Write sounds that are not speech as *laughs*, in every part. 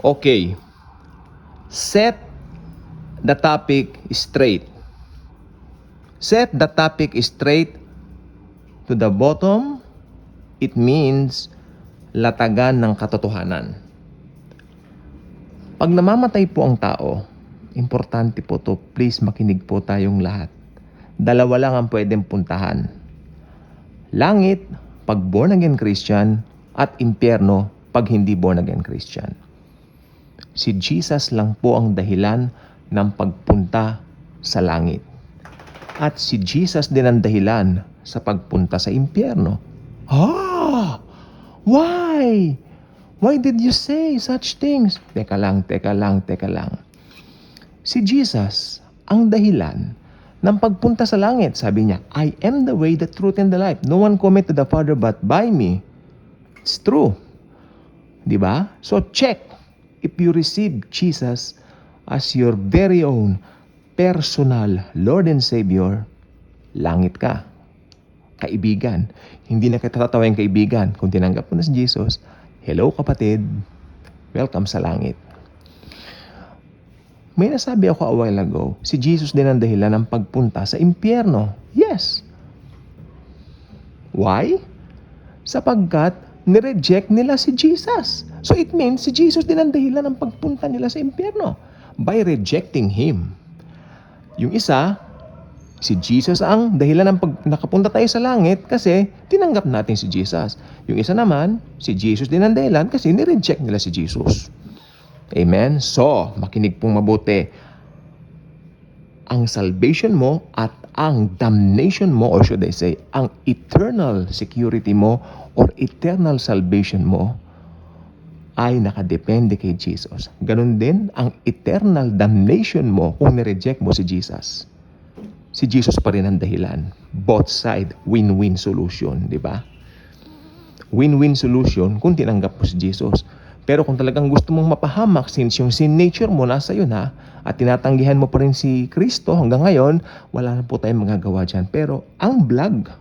Okay. Set the topic straight. Set the topic straight to the bottom. It means latagan ng katotohanan. Pag namamatay po ang tao, importante po to, please makinig po tayong lahat. Dalawa lang ang pwedeng puntahan. Langit, pag born again Christian, at impyerno, pag hindi born again Christian. Si Jesus lang po ang dahilan ng pagpunta sa langit. At si Jesus din ang dahilan sa pagpunta sa impyerno. Ah! Why? Why did you say such things? Teka lang, teka lang, teka lang. Si Jesus ang dahilan ng pagpunta sa langit. Sabi niya, I am the way, the truth, and the life. No one cometh to the Father but by me. It's true. Di ba? So check if you receive Jesus as your very own personal Lord and Savior, langit ka. Kaibigan. Hindi na kita tatawagin kaibigan. Kung tinanggap mo na si Jesus, hello kapatid, welcome sa langit. May nasabi ako a while ago, si Jesus din ang dahilan ng pagpunta sa impyerno. Yes. Why? Sapagkat nireject nila si Jesus. So it means si Jesus din ang dahilan ng pagpunta nila sa impyerno by rejecting Him. Yung isa, si Jesus ang dahilan ng pag nakapunta tayo sa langit kasi tinanggap natin si Jesus. Yung isa naman, si Jesus din ang dahilan kasi nireject nila si Jesus. Amen? So, makinig pong mabuti. Ang salvation mo at ang damnation mo, or should I say, ang eternal security mo or eternal salvation mo ay nakadepende kay Jesus. Ganon din ang eternal damnation mo kung nireject mo si Jesus. Si Jesus pa rin ang dahilan. Both side, win-win solution, di ba? Win-win solution kung tinanggap mo si Jesus. Pero kung talagang gusto mong mapahamak since yung sin nature mo nasa iyo na at tinatanggihan mo pa rin si Kristo hanggang ngayon, wala na po tayong magagawa dyan. Pero ang vlog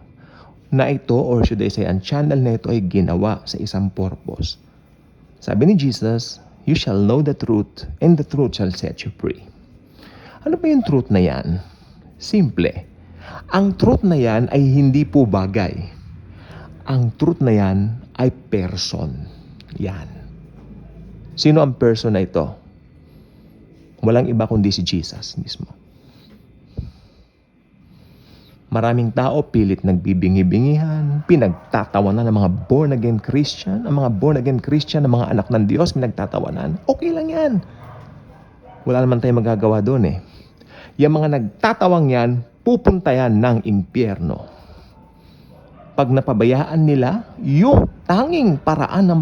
na ito or should I say ang channel na ito ay ginawa sa isang purpose. Sabi ni Jesus, You shall know the truth and the truth shall set you free. Ano ba yung truth na yan? Simple. Ang truth na yan ay hindi po bagay. Ang truth na yan ay person. Yan. Sino ang person na ito? Walang iba kundi si Jesus mismo. Maraming tao pilit nagbibingi-bingihan, pinagtatawanan ng mga born again Christian, ang mga born again Christian, ng mga anak ng Diyos, pinagtatawanan. Okay lang yan. Wala naman tayong magagawa doon eh. Yung mga nagtatawang yan, pupunta yan ng impyerno. Pag napabayaan nila, yung tanging paraan ng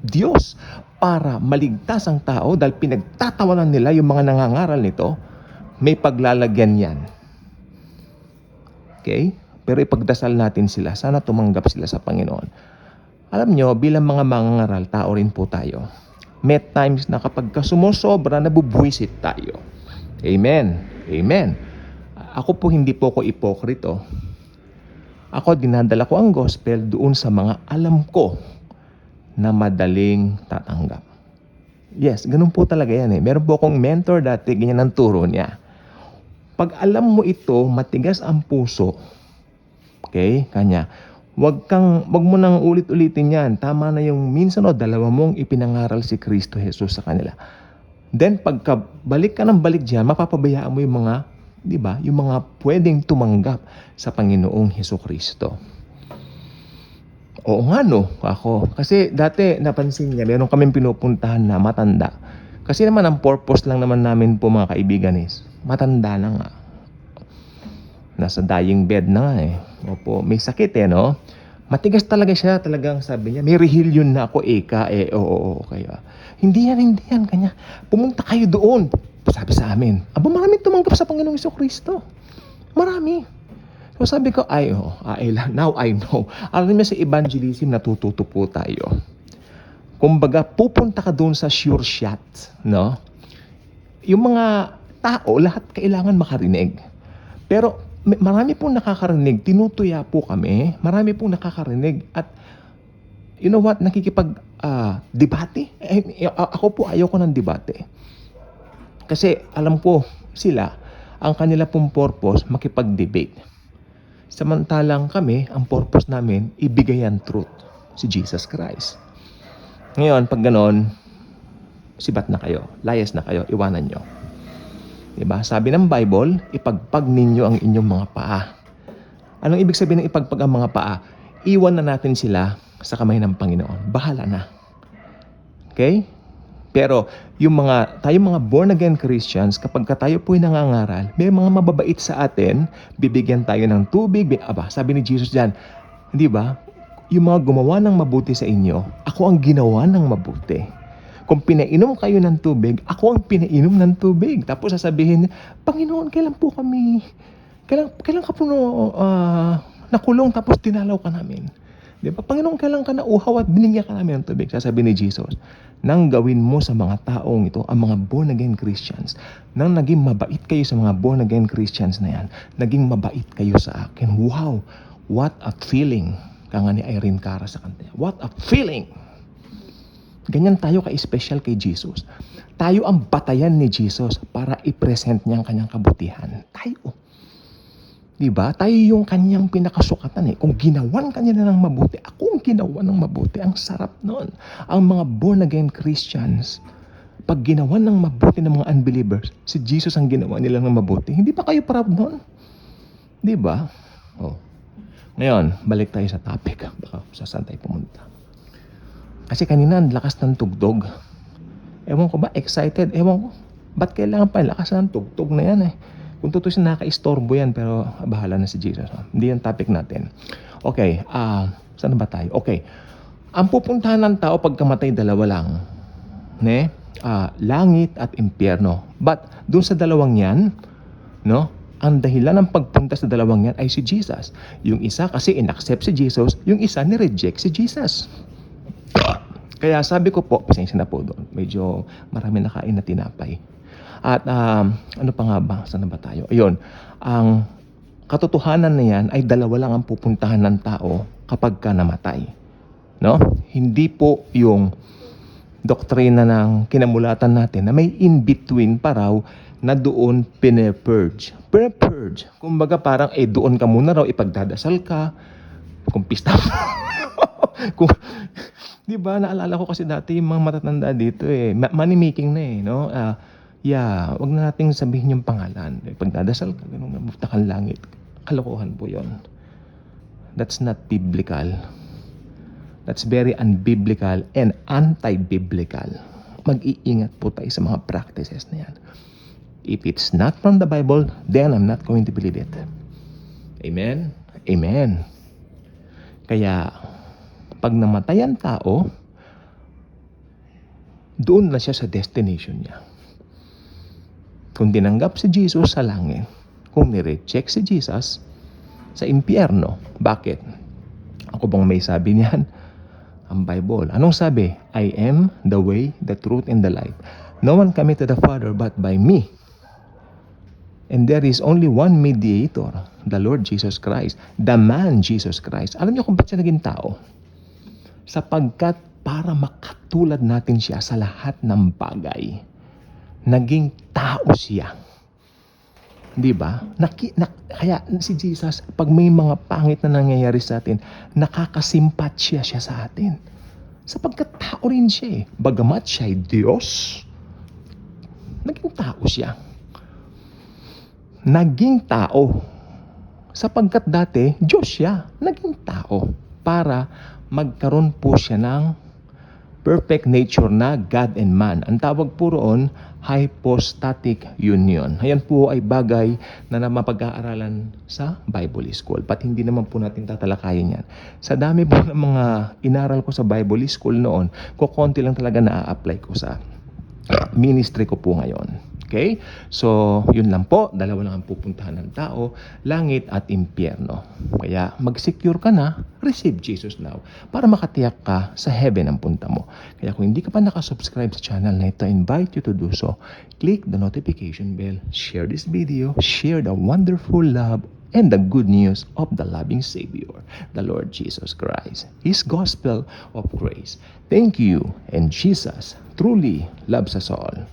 Diyos para maligtas ang tao dahil pinagtatawanan nila yung mga nangangaral nito, may paglalagyan yan. Okay? Pero ipagdasal natin sila. Sana tumanggap sila sa Panginoon. Alam nyo, bilang mga mangangaral, tao rin po tayo. May times na kapag sumusobra, nabubuwisit tayo. Amen. Amen. Ako po hindi po ko ipokrito. Ako dinadala ko ang gospel doon sa mga alam ko na madaling tatanggap. Yes, ganun po talaga yan eh. Meron po akong mentor dati, ganyan ang turo niya. Pag alam mo ito, matigas ang puso. Okay? Kanya. Wag kang, wag mo nang ulit-ulitin yan. Tama na yung minsan o dalawa mong ipinangaral si Kristo Jesus sa kanila. Then pagka balik ka ng balik diyan, mapapabayaan mo yung mga, 'di ba? Yung mga pwedeng tumanggap sa Panginoong Heso Kristo. Oo nga no, ako. Kasi dati napansin niya, meron kaming pinupuntahan na matanda. Kasi naman ang purpose lang naman namin po mga kaibigan is, matanda na nga. Nasa dying bed na nga eh. Opo, may sakit eh no. Matigas talaga siya, talagang sabi niya, may rehilyon na ako, Eka, eh, oo, oo, oo, kaya. Hindi yan, hindi yan, kanya. Pumunta kayo doon. Sabi sa amin, aba marami tumanggap sa Panginoong Iso Kristo. Marami. So sabi ko, ay, oh, ay, *laughs* now I know. Alam niyo sa evangelism, natututo po tayo. Kumbaga, pupunta ka doon sa sure shot, no? Yung mga tao, lahat kailangan makarinig. Pero marami pong nakakarinig, tinutuya po kami, marami pong nakakarinig at you know what, nakikipag ah, debate. Eh, eh, ako po ayoko ng debate. Kasi alam ko sila, ang kanila pong purpose, makipag-debate. Samantalang kami, ang purpose namin, ibigay ang truth, si Jesus Christ. Ngayon, pag ganon, sibat na kayo, layas na kayo, iwanan nyo. Diba? Sabi ng Bible, ipagpag ninyo ang inyong mga paa. Anong ibig sabihin ng ipagpag ang mga paa? Iwan na natin sila sa kamay ng Panginoon. Bahala na. Okay? Pero yung mga, tayong mga born again Christians, kapag ka tayo po'y nangangaral, may mga mababait sa atin, bibigyan tayo ng tubig. bi- Aba, sabi ni Jesus dyan, hindi ba? Yung mga gumawa ng mabuti sa inyo, ako ang ginawa ng mabuti. Kung pinainom kayo ng tubig, ako ang pinainom ng tubig. Tapos sasabihin, Panginoon, kailan po kami, kailan, kailan ka po no, ah, nakulong tapos tinalaw ka namin? Di ba? Panginoon, kailan ka nauhaw at binigyan ka namin ng tubig? Sasabihin ni Jesus, nang gawin mo sa mga taong ito, ang mga born-again Christians, nang naging mabait kayo sa mga born-again Christians na yan, naging mabait kayo sa akin. Wow! What a feeling! Kanga ni Irene Cara sa kanta. niya. What a feeling! Ganyan tayo ka-special kay Jesus. Tayo ang batayan ni Jesus para i-present niya ang kanyang kabutihan. Tayo. Di ba? Tayo yung kanyang pinakasukatan eh. Kung ginawan kanya na ng mabuti, ako ang ginawa ng mabuti. Ang sarap nun. Ang mga born-again Christians, pag ginawa ng mabuti ng mga unbelievers, si Jesus ang ginawa nila ng mabuti. Hindi ba kayo proud nun? Di ba? Oh. Ngayon, balik tayo sa topic. Baka sa saan tayo pumunta. Kasi kanina, ang lakas ng tugtog. Ewan ko ba, excited? Ewan ko. Ba't kailangan pa lakas ng tugtog na yan eh? Kung tutusin, naka-istorbo yan, pero ah, bahala na si Jesus. ah. Hindi yung topic natin. Okay, ah, saan na ba tayo? Okay. Ang pupuntahan ng tao pagkamatay, dalawa lang. Ne? Ah, langit at impyerno. But, dun sa dalawang yan, no? Ang dahilan ng pagpunta sa dalawang yan ay si Jesus. Yung isa kasi inaccept si Jesus, yung isa ni-reject si Jesus. Kaya sabi ko po, pasensya na po doon. Medyo marami nakain na tinapay. At um, ano pa nga ba? Saan na ba tayo? Ayun. Ang katotohanan na yan ay dalawa lang ang pupuntahan ng tao kapag ka namatay. No? Hindi po yung doktrina ng kinamulatan natin na may in-between pa raw na doon pinepurge. Pinepurge. Kumbaga parang eh doon ka muna raw ipagdadasal ka, kung pista *laughs* kung, di ba, naalala ko kasi dati yung mga matatanda dito eh, money making na eh, no? Ah, yeah, wag na nating sabihin yung pangalan. Eh, pagdadasal ka, ganun, mufta kang langit. Kalokohan po yon. That's not biblical. That's very unbiblical and anti-biblical. Mag-iingat po tayo sa mga practices na yan. If it's not from the Bible, then I'm not going to believe it. Amen? Amen. Kaya, pag namatay ang tao, doon na siya sa destination niya. Kung tinanggap si Jesus sa langit, kung nireject si Jesus sa impyerno, bakit? Ako bang may sabi niyan? *laughs* Ang Bible. Anong sabi? I am the way, the truth, and the life. No one cometh to the Father but by me. And there is only one mediator, the Lord Jesus Christ, the man Jesus Christ. Alam niyo kung ba't siya naging tao? Sapagkat para makatulad natin siya sa lahat ng bagay, naging tao siya. Di ba? Naki, na, kaya si Jesus, pag may mga pangit na nangyayari sa atin, nakakasimpat siya siya sa atin. Sapagkat tao rin siya eh. Bagamat siya ay Diyos, naging tao siya. Naging tao. Sapagkat dati, Diyos siya. Naging tao. Para magkaroon po siya ng perfect nature na God and man. Ang tawag po roon, hypostatic union. Ayan po ay bagay na mapag-aaralan sa Bible School. Pat hindi naman po natin tatalakayin yan. Sa dami po ng mga inaral ko sa Bible School noon, kukonti lang talaga na-apply ko sa ministry ko po ngayon. Okay? So, yun lang po. Dalawa lang ang pupuntahan ng tao, langit at impyerno. Kaya mag-secure ka na, receive Jesus now para makatiyak ka sa heaven ang punta mo. Kaya kung hindi ka pa nakasubscribe sa channel na ito, invite you to do so. Click the notification bell, share this video, share the wonderful love and the good news of the loving Savior, the Lord Jesus Christ, His gospel of grace. Thank you, and Jesus truly loves us all.